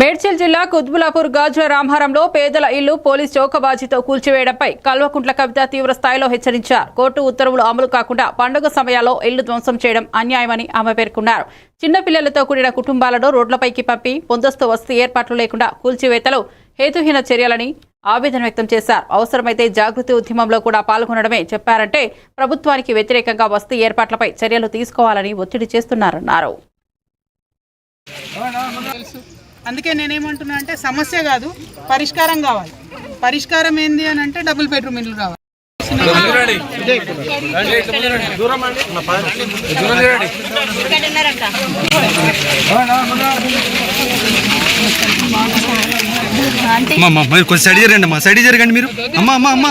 మేడ్చల్ జిల్లా కుత్బులాపూర్ గాజుల రామహారంలో పేదల ఇల్లు పోలీస్ చౌకబాజీతో కూల్చివేయడంపై కల్వకుంట్ల కవిత తీవ్ర స్థాయిలో హెచ్చరించారు. కోర్టు ఉత్తర్వులు అమలు కాకుండా పండుగ సమయాల్లో ఇల్లు ధ్వంసం చేయడం అన్యాయమని ఆమె పేర్కొన్నారు. చిన్నపిల్లలతో కూడిన కుటుంబాలను రోడ్లపైకి పంపి ముందస్తు వస్తు ఏర్పాట్లు లేకుండా కూల్చివేతలు హేతుహీన చర్యలని ఆవేదన వ్యక్తం చేశారు. అవసరమైతే జాగృతి ఉద్యమంలో కూడా పాల్గొనడమే చెప్పారంటే ప్రభుత్వానికి వ్యతిరేకంగా వస్తు ఏర్పాట్లపై చర్యలు తీసుకోవాలని ఒత్తిడి చేస్తున్నారన్నారు. తెలుసు అందుకే నేనేమంటున్నా అంటే సమస్య కాదు పరిష్కారం కావాలి. పరిష్కారం ఏంది అని అంటే డబుల్ బెడ్రూమ్ ఇల్లు కావాలి. అమ్మా అమ్మా మీరు కొంచెం సైడ్ జరగండి అమ్మా సైడ్ జరగండి మీరు. అమ్మా అమ్మా అమ్మా.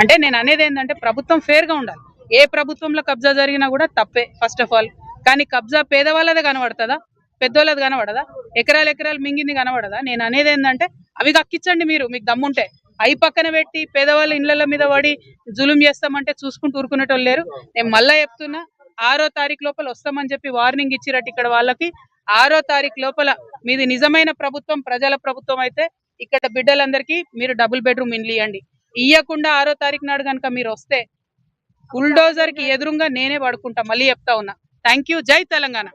అంటే నేను అనేది ఏంటంటే ప్రభుత్వం ఫేర్గా ఉండాలి. ఏ ప్రభుత్వంలో కబ్జా జరిగినా కూడా తప్పే ఫస్ట్ ఆఫ్ ఆల్ కానీ కబ్జా పేదవాళ్ళదే కనబడుతుందా? పెద్దోళ్ళది కనబడదా? ఎకరాలు ఎకరాలు మింగింది కనబడదా? నేను అనేది ఏంటంటే అవి కక్కించండి మీరు మీకు దమ్ముంటే. అవి పక్కన పెట్టి పేదవాళ్ళ ఇళ్ళ మీద పడి జులుం చేస్తామంటే చూసుకుంటూ ఊరుకునేటోళ్ళు లేరు. నేను మళ్ళీ చెప్తున్నా ఆరో తారీఖు లోపల వస్తామని చెప్పి వార్నింగ్ ఇచ్చిరట్టు ఇక్కడ వాళ్ళకి. ఆరో తారీఖు లోపల మీది నిజమైన ప్రభుత్వం ప్రజల ప్రభుత్వం అయితే ఇక్కడ బిడ్డలందరికీ మీరు డబుల్ బెడ్రూమ్ ఇండ్లు ఇవ్వండి ఇవ్వకుండా ఆరో తారీఖు నాడు కనుక మీరు వస్తే బుల్డోజర్కి ఎదురుగా నేనే పడుకుంటా మళ్ళీ చెప్తా ఉన్నా. థ్యాంక్ యూ జై తెలంగాణ.